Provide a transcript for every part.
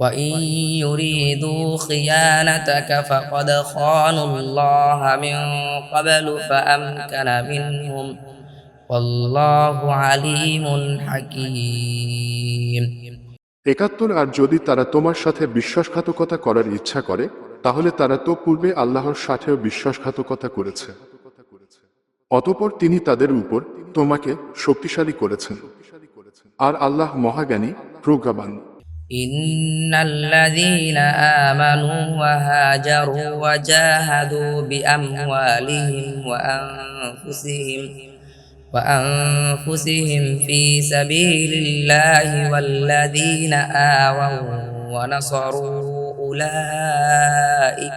وإن يريدوا خيانتك فقد خانوا الله من قبل فأمكن منهم والله عليم حكيم একাত্তর আর যদি তারা তোমার সাথে বিশ্বাসঘাতকতা করার ইচ্ছা করে তাহলে তারা তো পূর্বে আল্লাহর সাথেও বিশ্বাসঘাতকতা করেছে অতপর তিনি তাদের উপর তোমাকে শক্তিশালী করেছেন আর আল্লাহ মহাজ্ঞানী প্রজ্ঞাবান إن الذين آمنوا وهاجروا وجاهدوا بأموالهم وأنفسهم وأنفسهم في سبيل الله والذين آووا ونصروا أولئك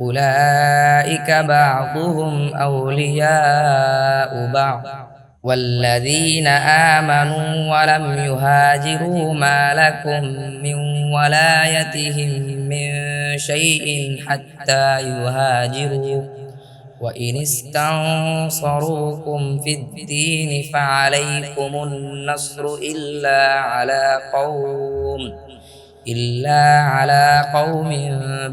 أولئك بعضهم أولياء بعض والذين آمنوا ولم يهاجروا ما لكم من ولايتهم من شيء حتى يهاجروا. وإن استنصروكم في الدين فعليكم النصر إلا على قوم إلا على قوم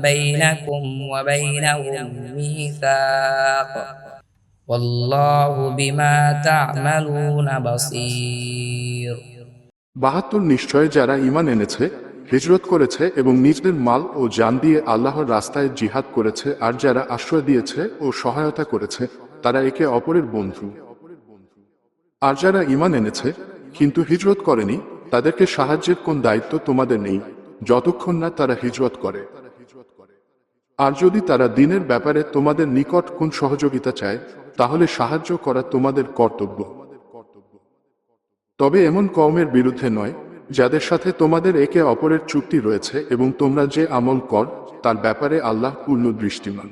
بينكم وبينهم ميثاق. বাহাত্তর নিশ্চয় যারা ইমান এনেছে, হিজরত করেছে এবং নিজেদের মাল ও জান দিয়ে আল্লাহর রাস্তায় জিহাদ করেছে, আর যারা আশ্রয় দিয়েছে ও সহায়তা করেছে, তারা একে অপরের বন্ধু। আর যারা ইমান এনেছে, কিন্তু হিজরত করেনি, তাদেরকে সাহায্যের কোন দায়িত্ব তোমাদের নেই, যতক্ষণ না তারা হিজরত করে। আর যদি তারা দিনের ব্যাপারে তোমাদের নিকট কোন সহযোগিতা চায়, তাহলে সাহায্য করা তোমাদের কর্তব্য। তবে এমন কমের বিরুদ্ধে নয়, যাদের সাথে তোমাদের একে অপরের চুক্তি রয়েছে এবং তোমরা যে আমল কর, তার ব্যাপারে আল্লাহ পূর্ণ দৃষ্টিমান।